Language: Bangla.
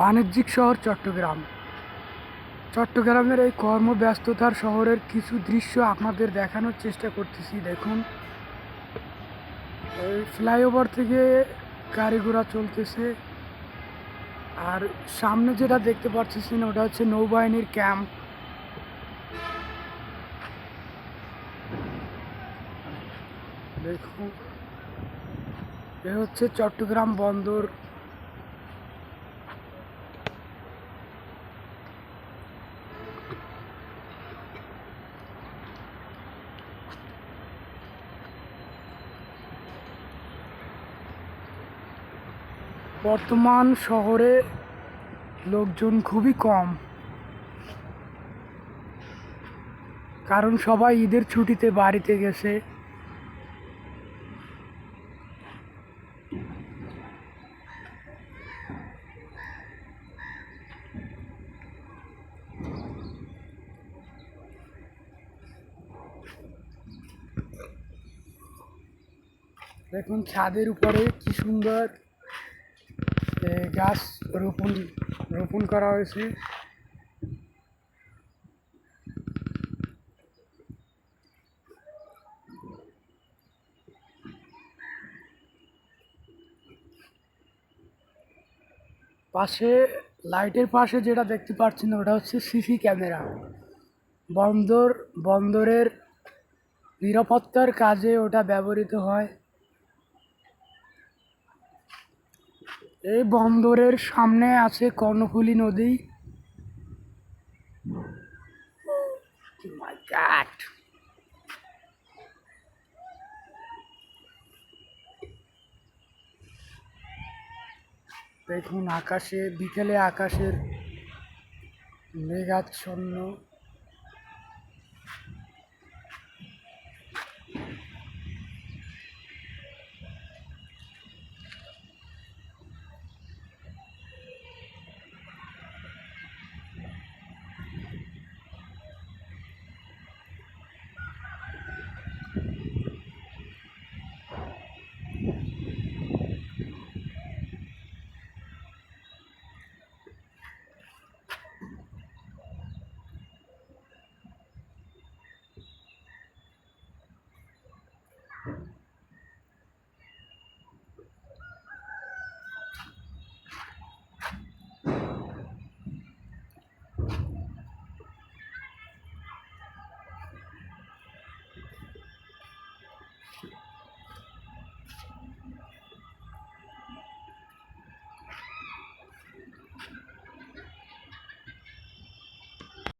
বাণিজ্যিক শহর চট্টগ্রাম। চট্টগ্রামের এই কর্মব্যস্ততার শহরের কিছু দৃশ্য আপনাদের দেখানোর চেষ্টা করতেছি, দেখুন। ফ্লাইওভার থেকে গাড়ি ঘোড়া চলতেছে। আর সামনে যেটা দেখতে পাচ্ছেন ওটা হচ্ছে নৌবাহিনীর ক্যাম্প। দেখুন, এ হচ্ছে চট্টগ্রাম বন্দর। বর্তমান শহরে লোকজন খুবই কম। কারণ সবাই ঈদের ছুটিতে বাড়িতে গেছে। দেখুন ছাদের উপরে কি সুন্দর গাছ রোপণ রোপণ করা হয়েছে। পাশে, লাইটের পাশে যেটা দেখতে পাচ্ছেন ওটা হচ্ছে সিসি ক্যামেরা। বন্দর, বন্দরের নিরাপত্তার কাজে ওটা ব্যবহৃত হয়। এই বন্দরের সামনে আছে কর্ণফুলী নদী। My দেখুন আকাশে বিকেলে আকাশের মেঘাচ্ছন্ন।